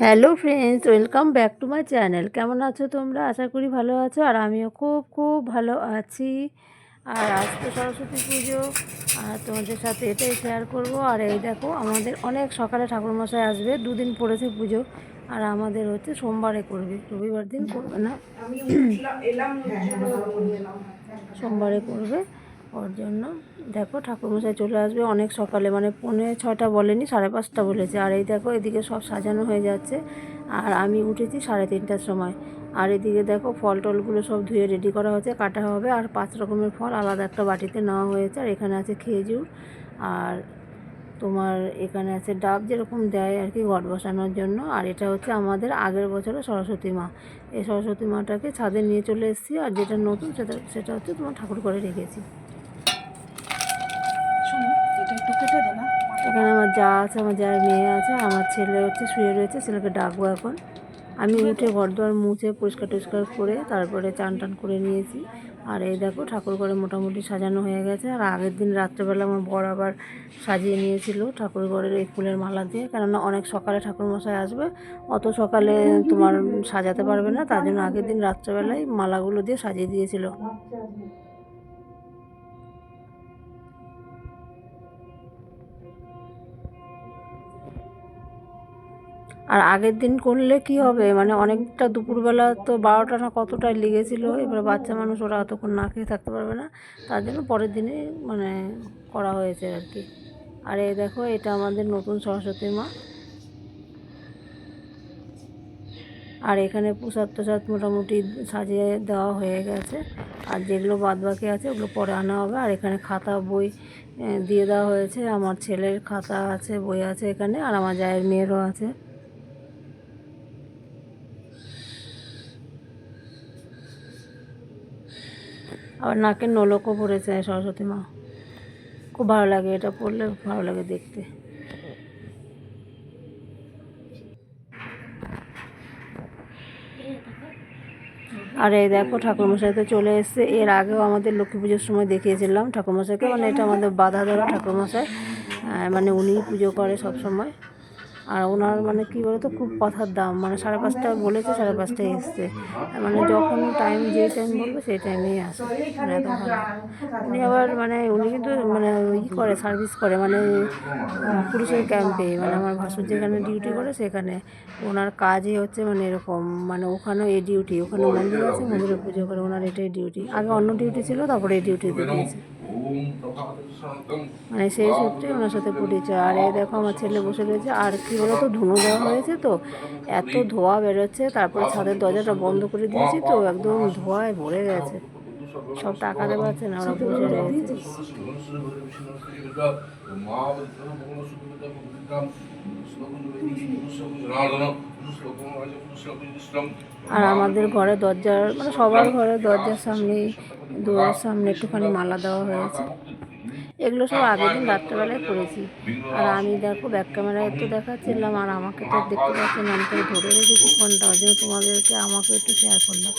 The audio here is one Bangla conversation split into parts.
Hello friends welcome back to my channel কেমন আছো তোমরা? আশা করি ভালো আছো আর আমিও খুব খুব ভালো আছি। আর আজ তো সরস্বতী পুজো আর তোমাদের সাথে এটাই শেয়ার করব। আর এই দেখো আমাদের অনেক সকালে ঠাকুরমশাই আসবে দুদিন পড়েছে পুজো। আর আমাদের হচ্ছে সোমবারে করবে রবিবার দিন করবে না? সোমবারে করবে ওর জন্য। দেখো, ঠাকুরমশাই চলে আসবে অনেক সকালে মানে পৌনে ছটা বলেনি, সাড়ে পাঁচটা বলেছে। আর এই দেখো, এদিকে সব সাজানো হয়ে যাচ্ছে। আর আমি উঠেছি সাড়ে তিনটার সময়। আর এদিকে দেখো, ফল টলগুলো সব ধুয়ে রেডি করা হয়েছে, কাটা হবে। আর পাঁচ রকমের ফল আলাদা একটা বাটিতে নেওয়া হয়েছে। আর এখানে আছে খেজুর, আর তোমার এখানে আছে ডাব, যেরকম দেয় আর কি ঘট বসানোর জন্য। আর এটা হচ্ছে আমাদের আগের বছরের সরস্বতী মা। এই সরস্বতী মাটাকে ছাদে নিয়ে চলে এসেছি। আর যেটা নতুন, সেটা সেটা হচ্ছে তোমার ঠাকুর করে রেখেছি। এখানে আমার যা আছে, আমার যার মেয়ে আছে আমার ছেলে হচ্ছে, শুয়ে রয়েছে, ছেলেকে ডাকবো এখন। আমি উঠে ঘর দুয়ার মুছে পরিষ্কার টরিষ্কার করে তারপরে চান টান করে নিয়েছি। আর এই দেখো, ঠাকুর ঘরে মোটামুটি সাজানো হয়ে গেছে। আর আগের দিন রাত্রেবেলা আমার বর আবার সাজিয়ে নিয়েছিল ঠাকুর ঘরের এই ফুলের মালা দিয়ে। কেননা অনেক সকালে ঠাকুর মশাই আসবে, অত সকালে তোমার সাজাতে পারবে না। তার জন্য আগের দিন রাত্রেবেলায় মালাগুলো দিয়ে সাজিয়ে দিয়েছিল। আর আগের দিন করলে কি হবে? মানে অনেকটা দুপুরবেলা তো বারোটা না কতটায় লেগেছিল, এবার বাচ্চা মানুষ ওরা অতক্ষণ না খেয়ে থাকতে পারবে না। তার জন্য পরের দিনে মানে করা হয়েছে আর কি। আর এই দেখো, এটা আমাদের নতুন সরস্বতী মা। আর এখানে প্রসাদ টসাদ মোটামুটি সাজিয়ে দেওয়া হয়ে গেছে। আর যেগুলো বাদ বাকি আছে ওগুলো পরে আনা হবে। আর এখানে খাতা বই দিয়ে দেওয়া হয়েছে। আমার ছেলের খাতা আছে, বই আছে এখানে। আর আমার জায়ের মেয়েরও আছে। আবার নাকের নলকও পড়েছে সরস্বতী মা। খুব ভালো লাগে এটা পড়লে, ভালো লাগে দেখতে। আর এই দেখো ঠাকুরমশাই তো চলে এসছে। এর আগেও আমাদের লক্ষ্মী পুজোর সময় দেখিয়েছিলাম ঠাকুরমশাইকে মানে এটা আমাদের বাধা দেওয়া ঠাকুরমশাই। মানে উনি পুজো করে সব সময়। আর ওনার মানে কী বলতো, খুব কথার দাম। মানে সাড়ে পাঁচটা বলেছে, সাড়ে পাঁচটায় এসছে। মানে যখন টাইম যে টাইম বলবে, সেই টাইমেই আসে। মানে উনি আবার মানে উনি কিন্তু মানে ই করে সার্ভিস করে। মানে পুরুষের ক্যাম্পে মানে আমার ভাসুর যেখানে ডিউটি করে, সেখানে। ওনার কাজই হচ্ছে মানে এরকম। মানে ওখানেও এই ডিউটি ওখানে মন্দির আছে, মন্দিরে পুজো করে। ওনার এটাই ডিউটি আগে অন্য ডিউটি ছিল, তারপরে এই ডিউটিতে দিয়েছে মানে সেই সূত্রে ওনার সাথে পরিচয়। আর এই দেখো, আমার ছেলে বসে রয়েছে। আর কি বলতো ধুনো দেওয়া হয়েছে তো। এত ধোয়া বেরোচ্ছে, তারপরে ছাদের দরজাটা বন্ধ করে দিয়েছি তো, একদম ধোয়ায় ভরে গেছে। সব টাকা দেওয়া আছে, না ওরা রয়েছে আর আমাদের ঘরে দরজার মানে সবার ঘরে দরজার সামনে দুয়ারের সামনে একটুখানি মালা দেওয়া হয়েছে। এগুলো সব আগের দিন রাত্রেবেলায় করেছি। আর আমি দেখো ব্যাক ক্যামেরায় তো দেখাচ্ছিলাম আর আমাকে তো দেখতে পাচ্ছি না। আমি তো ধরে রেখেছি ফোনটা ওই জন্য তোমাদেরকে আমাকে একটু শেয়ার করলাম।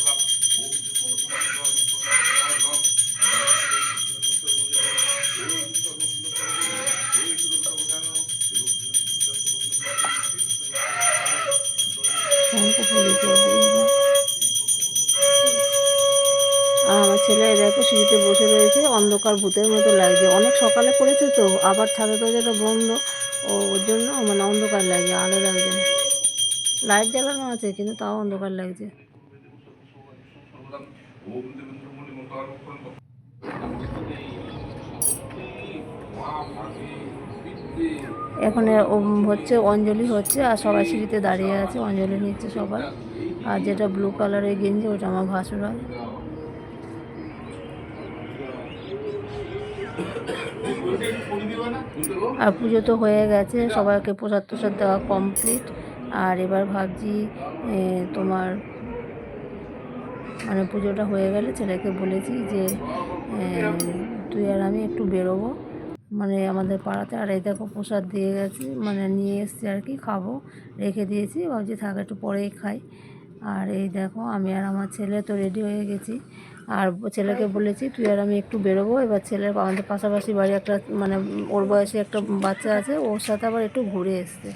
ছেলে দেখো সিঁড়িতে বসে রয়েছে, অন্ধকার ভূতের মতো লাগছে। অনেক সকালে করেছে তো, আবার ছাদের দরজাটা বন্ধ। ও, ওর জন্য মানে অন্ধকার লাগছে, আলো লাগছে না। লাইট জ্বালানো আছে, কিন্তু তাও অন্ধকার লাগছে। এখন হচ্ছে অঞ্জলি হচ্ছে, আর সবাই সিঁড়িতে দাঁড়িয়ে আছে, অঞ্জলি নিচ্ছে সবাই। আর যেটা ব্লু কালারের গেঞ্জি, ওটা আমার ভাসুর হয়। আর পুজো তো হয়ে গেছে, সবাইকে প্রসাদ তোসাদ দেওয়া কমপ্লিট আর এবার ভাবছি তোমার মানে পুজোটা হয়ে গেলে ছেলেকে বলেছি যে তুই আর আমি একটু বেরোবো। মানে আমাদের পাড়াতে, আর এই দেখো প্রসাদ দিয়ে গেছি মানে নিয়ে এসছি আর কি, খাব। রেখে দিয়েছি, ভাবছি থাক একটু পরেই খাই। আর এই দেখো আমি আর আমার ছেলে তো রেডি হয়ে গেছি। আর ছেলেকে বলেছি তুই আর আমি একটু বেরোবো। এবার ছেলের আমাদের পাশাপাশি বাড়ি একটা মানে ওর বয়সে একটা বাচ্চা আছে ওর সাথে আবার একটু ঘুরে এসছে।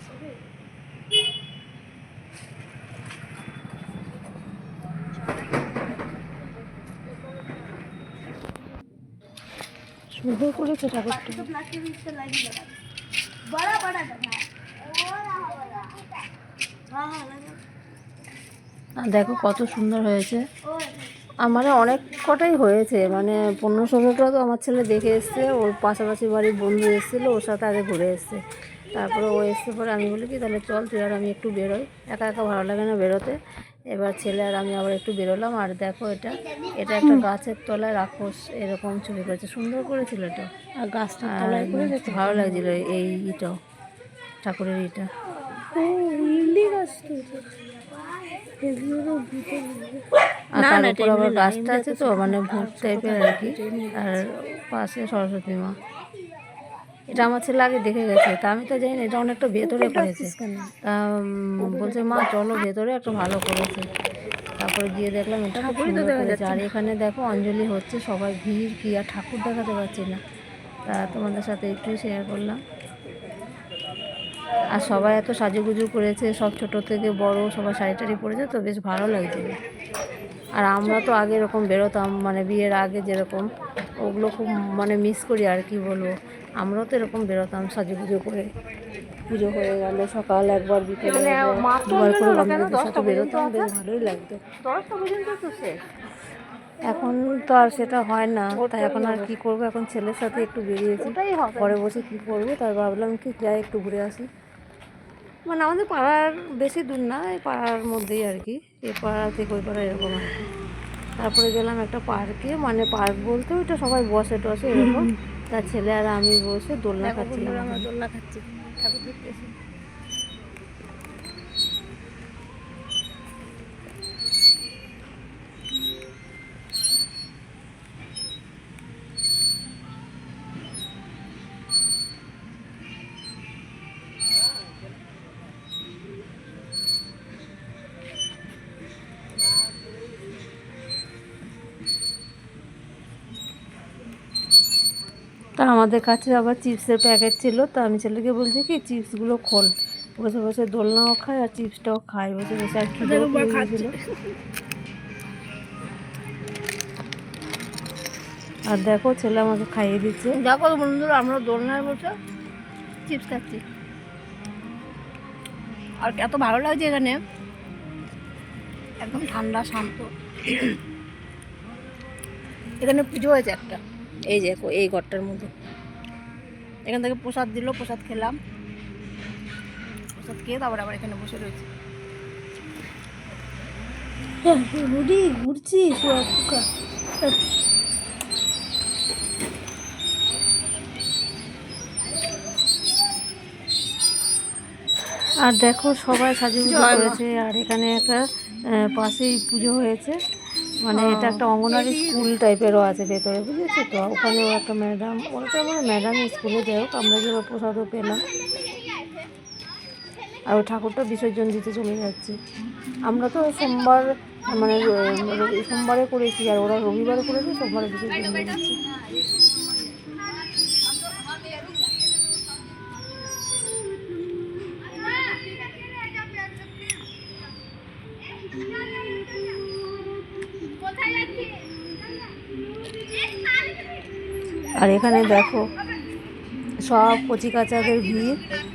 বড় বড় হ্যাঁ দেখো কত সুন্দর হয়েছে। আমার অনেক কটাই হয়েছে মানে পনেরো ষোলোটা তো আমার ছেলে দেখে এসছে ওর পাশাপাশি বাড়ির বন্ধু এসেছিল ওর সাথে আগে ঘুরে এসছে। তারপরে ও এসছে পরে আমি বলি কি তাহলে চল তুই আর আমি একটু বেরোই। একা একা ভালো লাগে না বেরোতে। এবার ছেলে আর আমি আবার একটু বেরোলাম আর দেখো এটা এটা একটা গাছের তলায় রাক্ষস এরকম ছবি করেছে। সুন্দর করেছিল এটা। আর গাছটা করে ভালো লাগছিল এই ইটাও ঠাকুরের ইটা। আর তার উপর আবার গাছটা আছে তো মানে ভূত টাইপের আর কি। আর পাশে সরস্বতী মা। এটা আমার ছেলে আগে দেখে গেছে তা আমি তো জানি না এটা অনেকটা ভেতরে করেছে তা বলছে মা চলো ভেতরে একটা ভালো করেছে। তারপরে গিয়ে দেখলাম এটা খুব সুন্দর করেছে। আর এখানে দেখো অঞ্জলি হচ্ছে সবাই ভিড় কি আর ঠাকুর দেখাতে পারছি না। তা তোমাদের সাথে একটু শেয়ার করলাম। আর সবাই এত সাজুগুজু করেছে সব ছোট থেকে বড় সবাই শাড়ি টাড়ি পরেছে তো বেশ ভালো লাগছিল আর আমরা তো আগে এরকম বেরোতাম মানে বিয়ের আগে যেরকম ওগুলো খুব মানে মিস করি আর কি বলব। আমরাও তো এরকম বেরোতাম সাজুগুজু করে। পুজো হয়ে গেল সকাল একবার বিকেলে একবার, দুবার করে বান্ধবীদের সাথে বেরোতাম বেশ ভালোই লাগতো। এখন তো আর সেটা হয় না। তাই এখন আর কি করব? এখন ছেলের সাথে একটু বেরিয়েছি। পরে বসে কি করব? তাই ভাবলাম কি যাই একটু ঘুরে আসি। মানে আমাদের পাড়ার বেশি দূর না এই পাড়ার মধ্যেই আর কি। এই পাড়া থেকে ওই পাড়া এরকম আর কি। তারপরে গেলাম একটা পার্কে মানে পার্ক বলতে ওইটা সবাই বসে টসে এরকম। তার ছেলে আর আমি বসে দোলনা খাচ্ছিলাম ওখানে। দোলনা খাচ্ছি। ঠাকুর দেখতে তা আমাদের কাছে আবার চিপসের প্যাকেট ছিল তা আমি ছেলেকে বলছি কি চিপসগুলো খোল। বসে বসে দোলনাও খায় আর চিপসটাও খায়। বসে বসে আর খিদেও আর দেখো ছেলে আমাকে খাইয়ে দিচ্ছে। দেখো বন্ধুরা আমরা দোলনায় বসে চিপস খাচ্ছি। আর এত ভালো লাগছে এখানে। একদম ঠান্ডা শান্ত। এখানে পুজো হয়েছে একটা। এই যে এই ঘরটার মধ্যে। এখান থেকে প্রসাদ দিল প্রসাদ খেলাম। প্রসাদ খেয়ে তারপর আবার এখানে বসে রয়েছে। ঘুরছি আর দেখো সবাই জয় করেছে। আর এখানে একটা পাশেই পুজো হয়েছে। মানে এটা একটা অঙ্গনারী স্কুল টাইপেরও আছে ভেতরে বুঝেছ তো? ওখানেও একটা ম্যাডাম ওরা তো আমার ম্যাডাম স্কুলে যাই হোক আমরা যেভাবে প্রসাদও পেলাম। আর ওই ঠাকুরটা বিসর্জন দিতে চলে যাচ্ছে। আমরা তো সোমবার মানে সোমবারে করেছি আর ওরা রবিবারে করেছে সোমবারে বিসর্জন দিয়ে দিচ্ছে আর এখানে দেখো সব কচি কাচাদের ভিড়।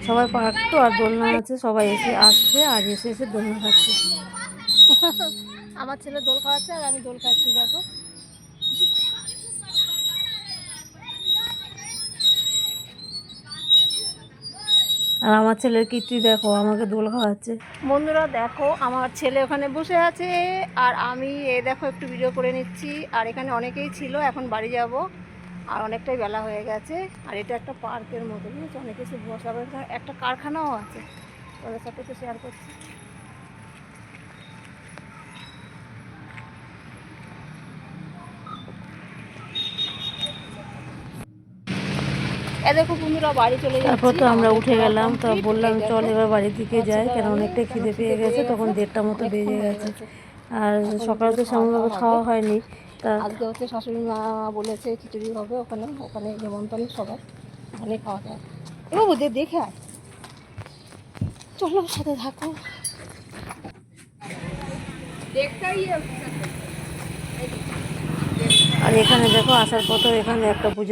সবাই পার্ক তো আর দোলনা আছে সবাই এসে আসছে আর এসে এসে দোলনা খাচ্ছে। আমার ছেলে দোল খাওয়াচ্ছে আর আমি দোল খাচ্ছি দেখো। আর আমার ছেলের কীর্তি দেখো আমাকে দোল খাওয়াচ্ছে। বন্ধুরা দেখো আমার ছেলে ওখানে বসে আছে। আর আমি এ দেখো একটু ভিডিও করে নিচ্ছি। আর এখানে অনেকেই ছিল এখন বাড়ি যাব। আর অনেকটাই বেলা হয়ে গেছে। আর এটা একটা পার্কের মতো বুঝেছ? অনেকে এসে বসাবে একটা কারখানাও আছে। ওদের সাথে একটু শেয়ার করছি। এ বন্ধুরা বাড়ি চলে যাচ্ছি। তারপর তো আমরা উঠে গেলাম তো বললাম চল এবার বাড়ির দিকে যাই কেন অনেকটাই খিদে পেয়ে গেছে তখন দেড়টা মতো বেজে গেছে। আর সকালে তো সেমনভাবে খাওয়া হয়নি। তা আজকে হচ্ছে শাশুড়ি মা বলেছে খিচুড়ি হবে ওখানে ওখানে নিমন্ত্রণ সবাই ওখানে খাওয়া যায়। এবার ওদের দেখে আয়। চলো সাথে থাকো। আর এখানে দেখো আসার পথে এখানে একটা পুজো